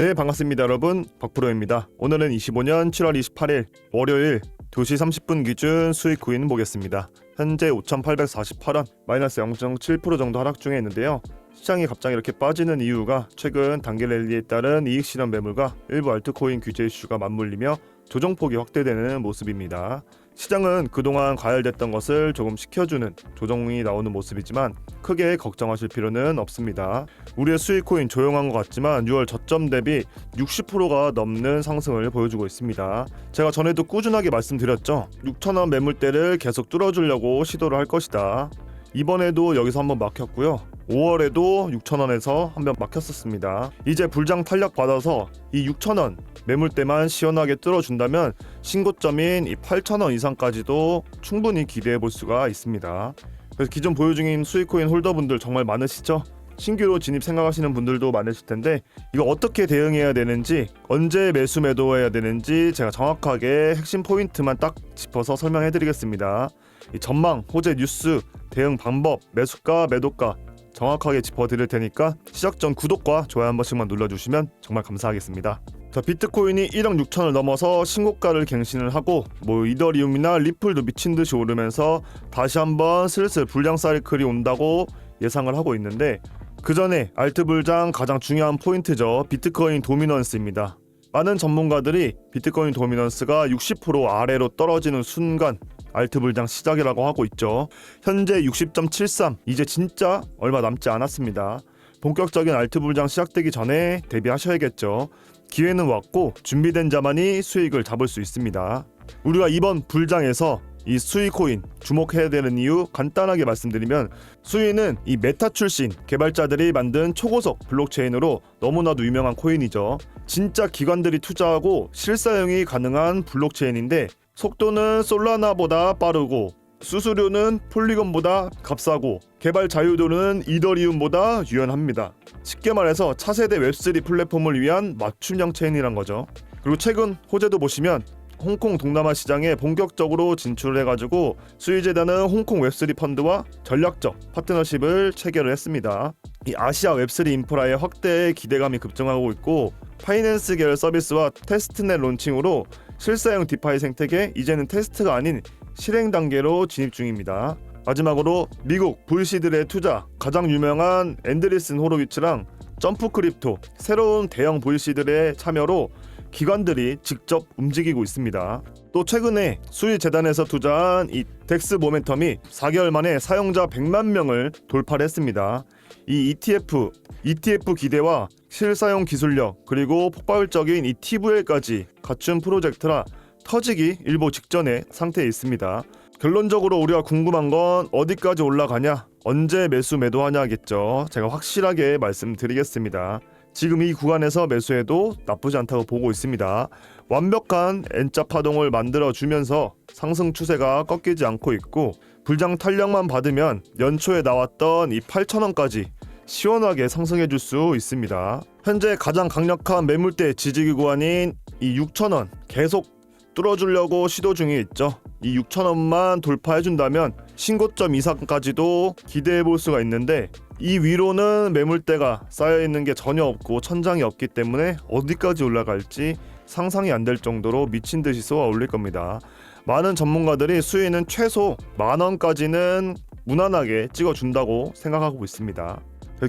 네 반갑습니다 여러분. 박프로입니다. 오늘은 25년 7월 28일 월요일 2시 30분 기준 수익 구인 보겠습니다. 현재 5,848원 마이너스 0.7% 정도 하락 중에 있는데요. 시장이 갑자기 이렇게 빠지는 이유가 최근 단기 랠리에 따른 이익 실현 매물과 일부 알트코인 규제 이슈가 맞물리며 조정폭이 확대되는 모습입니다. 시장은 그동안 과열됐던 것을 조금 식혀주는 조정이 나오는 모습이지만 크게 걱정하실 필요는 없습니다. 우리의 수익코인 조용한 것 같지만 6월 저점 대비 60%가 넘는 상승을 보여주고 있습니다. 제가 전에도 꾸준하게 말씀드렸죠. 6천원 매물대를 계속 뚫어주려고 시도를 할 것이다. 이번에도 여기서 한번 막혔고요. 5월에도 6,000원에서 한 번 막혔었습니다. 이제 불장 탄력 받아서 이 6,000원 매물대만 시원하게 뚫어준다면 신고점인 이 8,000원 이상까지도 충분히 기대해 볼 수가 있습니다. 그래서 기존 보유 중인 수익코인 홀더분들 정말 많으시죠? 신규로 진입 생각하시는 분들도 많으실 텐데 이거 어떻게 대응해야 되는지 언제 매수 매도해야 되는지 제가 정확하게 핵심 포인트만 딱 짚어서 설명해 드리겠습니다. 이 전망, 호재 뉴스, 대응 방법, 매수가, 매도가 정확하게 짚어드릴 테니까 시작 전 구독과 좋아요 한 번씩만 눌러주시면 정말 감사하겠습니다. 자 비트코인이 1억 6천을 넘어서 신고가를 갱신을 하고 뭐 이더리움이나 리플도 미친 듯이 오르면서 다시 한번 슬슬 불량 사이클이 온다고 예상을 하고 있는데 그 전에 알트 불장 가장 중요한 포인트죠 비트코인 도미넌스입니다. 많은 전문가들이 비트코인 도미넌스가 60% 아래로 떨어지는 순간 알트 불장 시작이라고 하고 있죠. 현재 60.73 이제 진짜 얼마 남지 않았습니다. 본격적인 알트 불장 시작되기 전에 대비하셔야겠죠. 기회는 왔고 준비된 자만이 수익을 잡을 수 있습니다. 우리가 이번 불장에서 이 수익 코인 주목해야 되는 이유 간단하게 말씀드리면 수익은 이 메타 출신 개발자들이 만든 초고속 블록체인으로 너무나도 유명한 코인이죠. 진짜 기관들이 투자하고 실사용이 가능한 블록체인인데 속도는 솔라나보다 빠르고 수수료는 폴리곤보다 값싸고 개발 자유도는 이더리움보다 유연합니다. 쉽게 말해서 차세대 웹3 플랫폼을 위한 맞춤형 체인이란 거죠. 그리고 최근 호재도 보시면 홍콩 동남아 시장에 본격적으로 진출을 해가지고 수의재단은 홍콩 웹3 펀드와 전략적 파트너십을 체결을 했습니다. 이 아시아 웹3 인프라의 확대에 기대감이 급증하고 있고 파이낸스 계열 서비스와 테스트넷 론칭으로 실사용 디파이 생태계 이제는 테스트가 아닌 실행 단계로 진입 중입니다. 마지막으로 미국 VC들의 투자 가장 유명한 앤드리슨 호로위츠랑 점프 크립토 새로운 대형 VC들의 참여로 기관들이 직접 움직이고 있습니다. 또 최근에 수의 재단에서 투자한 이 덱스 모멘텀이 4개월 만에 사용자 100만 명을 돌파를 했습니다. 이 ETF, ETF 기대와 실사용 기술력 그리고 폭발적인 이 TVL까지 갖춘 프로젝트라 터지기 일보 직전의 상태에 있습니다. 결론적으로 우리가 궁금한 건 어디까지 올라가냐, 언제 매수 매도하냐겠죠. 제가 확실하게 말씀드리겠습니다. 지금 이 구간에서 매수해도 나쁘지 않다고 보고 있습니다. 완벽한 N자 파동을 만들어 주면서 상승 추세가 꺾이지 않고 있고 불장 탄력만 받으면 연초에 나왔던 이 8,000원까지 시원하게 상승해 줄 수 있습니다. 현재 가장 강력한 매물대 지지기 구간인 이 6,000원 계속 뚫어주려고 시도 중에 있죠. 이 6,000원만 돌파해 준다면 신고점 이상까지도 기대해 볼 수가 있는데 이 위로는 매물대가 쌓여 있는 게 전혀 없고 천장이 없기 때문에 어디까지 올라갈지 상상이 안 될 정도로 미친 듯이 쏘아 올릴 겁니다. 많은 전문가들이 수위는 최소 만 원까지는 무난하게 찍어준다고 생각하고 있습니다.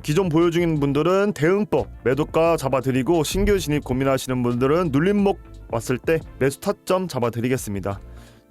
기존 보유 중인 분들은 대응법 매도가 잡아드리고 신규 진입 고민하시는 분들은 눌림목 왔을 때 매수 타점 잡아드리겠습니다.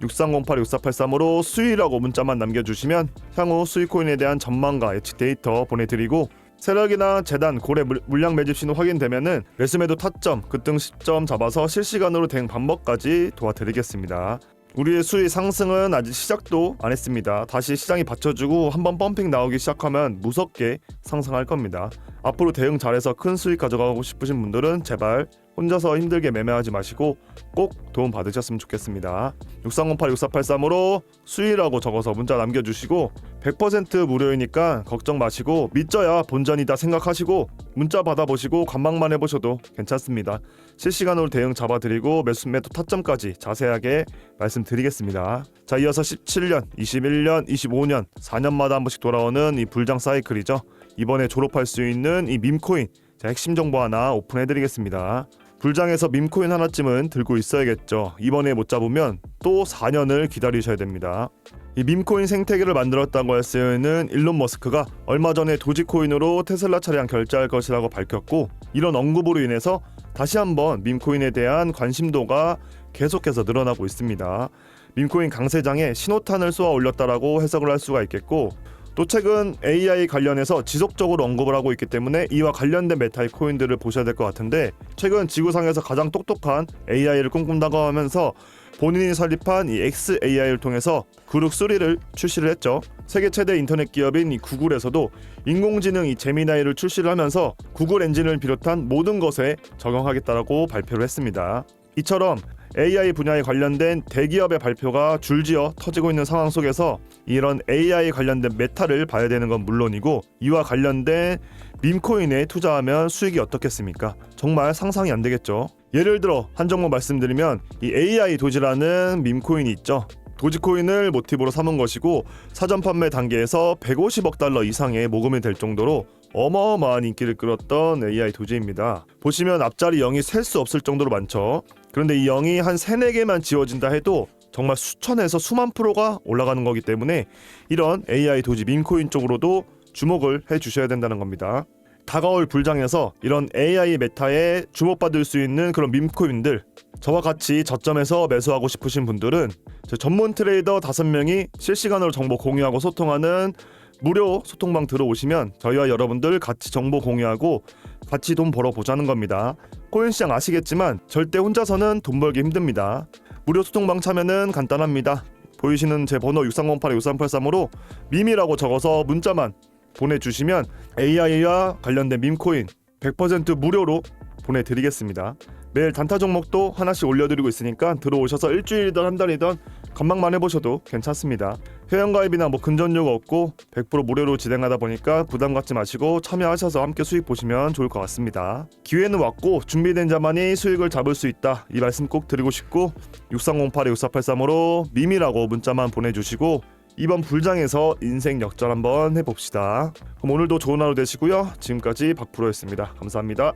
6308-6483으로 수위라고 문자만 남겨주시면 향후 수익코인에 대한 전망과 예측 데이터 보내드리고 세력이나 재단, 고래 물- 물량 매집 신호 확인되면은 매수매도 타점, 급등 시점 잡아서 실시간으로 대응 방법까지 도와드리겠습니다. 우리의 수위 상승은 아직 시작도 안 했습니다. 다시 시장이 받쳐주고 한번 펌핑 나오기 시작하면 무섭게 상승할 겁니다. 앞으로 대응 잘해서 큰 수익 가져가고 싶으신 분들은 제발 혼자서 힘들게 매매하지 마시고 꼭 도움 받으셨으면 좋겠습니다. 6308-6483으로 수위라고 적어서 문자 남겨주시고 100% 무료이니까 걱정 마시고 믿져야 본전이다 생각하시고 문자 받아보시고 관망만 해보셔도 괜찮습니다. 실시간으로 대응 잡아드리고 매수 매도 타점까지 자세하게 말씀드리겠습니다. 자 이어서 17년, 21년, 25년 4년마다 한 번씩 돌아오는 이 불장 사이클이죠. 이번에 졸업할 수 있는 이 밈코인 자, 핵심 정보 하나 오픈해드리겠습니다. 불장에서 밈코인 하나쯤은 들고 있어야겠죠. 이번에 못 잡으면 또 4년을 기다리셔야 됩니다. 이 밈코인 생태계를 만들었다고 할수 있는 일론 머스크가 얼마 전에 도지코인으로 테슬라 차량 결제할 것이라고 밝혔고 이런 언급으로 인해서 다시 한번 밈코인에 대한 관심도가 계속해서 늘어나고 있습니다. 밈코인 강세장에 신호탄을 쏘아 올렸다라고 해석을 할 수가 있겠고 또 최근 AI 관련해서 지속적으로 언급을 하고 있기 때문에 이와 관련된 메타의 코인들을 보셔야 될 것 같은데 최근 지구상에서 가장 똑똑한 AI를 꿈꾼다고 하면서 본인이 설립한 이 XAI를 통해서 그룹 3를 출시를 했죠. 세계 최대 인터넷 기업인 이 구글에서도 인공지능 이 제미나이를 출시를 하면서 구글 엔진을 비롯한 모든 것에 적용하겠다라고 발표를 했습니다. 이처럼 AI 분야에 관련된 대기업의 발표가 줄지어 터지고 있는 상황 속에서 이런 AI 관련된 메타를 봐야 되는 건 물론이고 이와 관련된 밈코인에 투자하면 수익이 어떻겠습니까? 정말 상상이 안 되겠죠. 예를 들어 한 종목 말씀드리면 이 AI 도지라는 밈코인이 있죠. 도지코인을 모티브로 삼은 것이고 사전 판매 단계에서 150억 달러 이상의 모금이 될 정도로 어마어마한 인기를 끌었던 AI 도지입니다. 보시면 앞자리 0이 셀 수 없을 정도로 많죠. 그런데 이 0이 한 3, 4개만 지워진다 해도 정말 수천에서 수만 프로가 올라가는 거기 때문에 이런 AI 도지 밈코인 쪽으로도 주목을 해 주셔야 된다는 겁니다. 다가올 불장에서 이런 AI 메타에 주목받을 수 있는 그런 밈코인들 저와 같이 저점에서 매수하고 싶으신 분들은 저 전문 트레이더 5명이 실시간으로 정보 공유하고 소통하는 무료 소통방 들어오시면 저희와 여러분들 같이 정보 공유하고 같이 돈 벌어 보자는 겁니다. 코인 시장 아시겠지만 절대 혼자서는 돈 벌기 힘듭니다. 무료 소통방 참여는 간단합니다. 보이시는 제 번호 6308-6383으로 밈이라고 적어서 문자만 보내주시면 AI와 관련된 밈코인 100% 무료로 보내드리겠습니다. 매일 단타 종목도 하나씩 올려드리고 있으니까 들어오셔서 일주일이든 한 달이든 건망만 해보셔도 괜찮습니다. 회원가입이나 뭐 근전료가 없고 100% 무료로 진행하다 보니까 부담 갖지 마시고 참여하셔서 함께 수익 보시면 좋을 것 같습니다. 기회는 왔고 준비된 자만이 수익을 잡을 수 있다. 이 말씀 꼭 드리고 싶고 6308-6483으로 밈이라고 문자만 보내주시고 이번 불장에서 인생 역전 한번 해봅시다. 그럼 오늘도 좋은 하루 되시고요. 지금까지 박프로였습니다. 감사합니다.